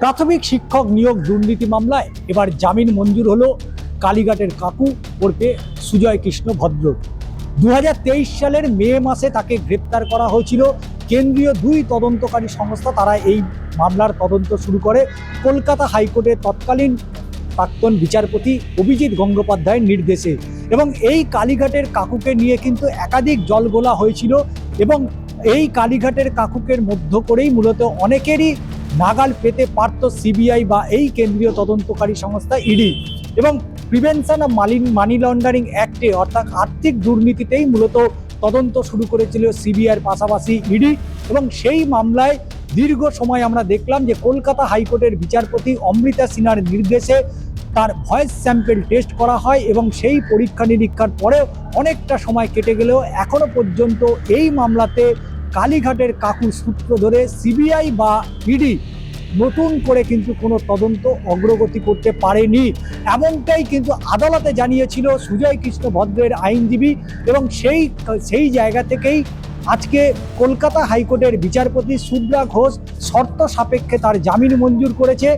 প্রাথমিক শিক্ষক নিয়োগ দুর্নীতি মামলায় এবার জামিন মঞ্জুর হলো কালীঘাটের কাকু, ওরফে সুজয় কৃষ্ণ ভদ্র। দু হাজার তেইশ সালের মে মাসে তাকে গ্রেপ্তার করা হয়েছিল। কেন্দ্রীয় দুই তদন্তকারী সংস্থা তারা এই মামলার তদন্ত শুরু করে। কলকাতা হাইকোর্টের তৎকালীন প্রাক্তন বিচারপতি অভিজিৎ গঙ্গোপাধ্যায়ের নির্দেশে এবং এই কালীঘাটের কাকুকে নিয়ে কিন্তু একাধিক জলগোলা হয়েছিল এবং এই কালীঘাটের কাকুকের মধ্য করেই মূলত অনেকেরই নাগাল পেতে পারত সিবিআই বা এই কেন্দ্রীয় তদন্তকারী সংস্থা ইডি। এবং prevention of money money laundering অ্যাক্টে অর্থাৎ আর্থিক দুর্নীতিতেই মূলত তদন্ত শুরু করেছিল সিবিআইয়ের পাশাপাশি ইডি। এবং সেই মামলায় দীর্ঘ সময় আমরা দেখলাম যে কলকাতা হাইকোর্টের বিচারপতি অমৃতা সিনহার নির্দেশে তার ভয়েস স্যাম্পেল টেস্ট করা হয় এবং সেই পরীক্ষা নিরীক্ষার পরেও অনেকটা সময় কেটে গেলেও এখনও পর্যন্ত এই মামলাতে কালীঘাটের কাকুর সূত্র ধরে সিবিআই বা ইডি নতুন করে কিন্তু কোনো তদন্ত অগ্রগতি করতে পারেনি। এমনটাই কিন্তু আদালতে জানিয়েছিল সুজয় কৃষ্ণ ভদ্রের আইনজীবী এবং সেই সেই জায়গা থেকেই আজকে কলকাতা হাইকোর্টের বিচারপতি সুব্রা ঘোষ শর্ত সাপেক্ষে তার জামিন মঞ্জুর করেছে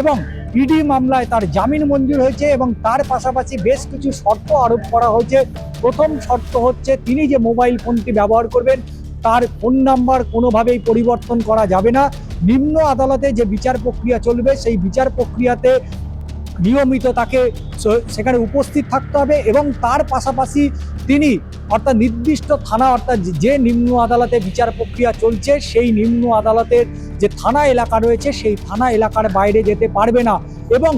এবং ইডি মামলায় তার জামিন মঞ্জুর হয়েছে এবং তার পাশাপাশি বেশ কিছু শর্ত আরোপ করা হয়েছে। প্রথম শর্ত হচ্ছে তিনি যে মোবাইল ফোনটি ব্যবহার করবেন তার ফোন নাম্বার কোনোভাবেই পরিবর্তন করা যাবে না। নিম্ন আদালতে যে বিচার প্রক্রিয়া চলবে, সেই বিচার প্রক্রিয়াতে নিয়মিত তাকে সেখানে উপস্থিত থাকতে হবে এবং তার পাশাপাশি তিনি অর্থাৎ নির্দিষ্ট থানা অর্থাৎ যে নিম্ন আদালতে বিচার প্রক্রিয়া চলছে, সেই নিম্ন আদালতের যে থানা এলাকা রয়েছে, সেই থানা এলাকার বাইরে যেতে পারবে না। এবং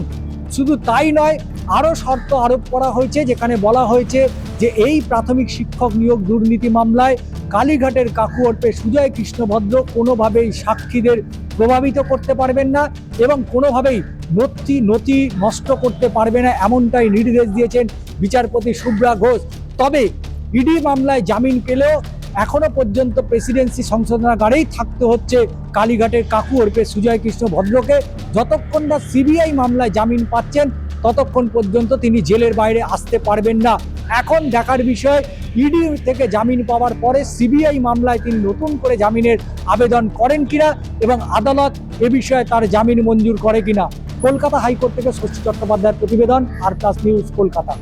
শুধু তাই নয় আরও শর্ত আরোপ করা হয়েছে, যেখানে বলা হয়েছে যে এই প্রাথমিক শিক্ষক নিয়োগ দুর্নীতি মামলায় কালীঘাটের কাকু অর্পে সুজয় কৃষ্ণ ভদ্র কোনোভাবেই সাক্ষীদের প্রভাবিত করতে পারবেন না এবং কোনোভাবেই নথি নথি নষ্ট করতে পারবে না এমনটাই নির্দেশ দিয়েছেন বিচারপতি সুব্রা ঘোষ। তবে ইডি মামলায় জামিন পেলেও এখনও পর্যন্ত প্রেসিডেন্সি সংশোধনাগারেই থাকতে হচ্ছে কালীঘাটের কাকু ওরফে সুজয় কৃষ্ণ ভদ্রকে যতক্ষণ না সিবিআই মামলায় জামিন পাচ্ছেন ততক্ষণ পর্যন্ত তিনি জেলের বাইরে আসতে পারবেন না। এখন দেখার বিষয় ইডি থেকে জামিন পাওয়ার পরে সিবিআই মামলায় তিনি নতুন করে জামিনের আবেদন করেন কিনা এবং আদালত এ বিষয়ে তার জামিন মঞ্জুর করে কিনা। কলকাতা হাইকোর্ট থেকে শশী চট্টোপাধ্যায়ের প্রতিবেদন আর প্লাস নিউজ, কলকাতা।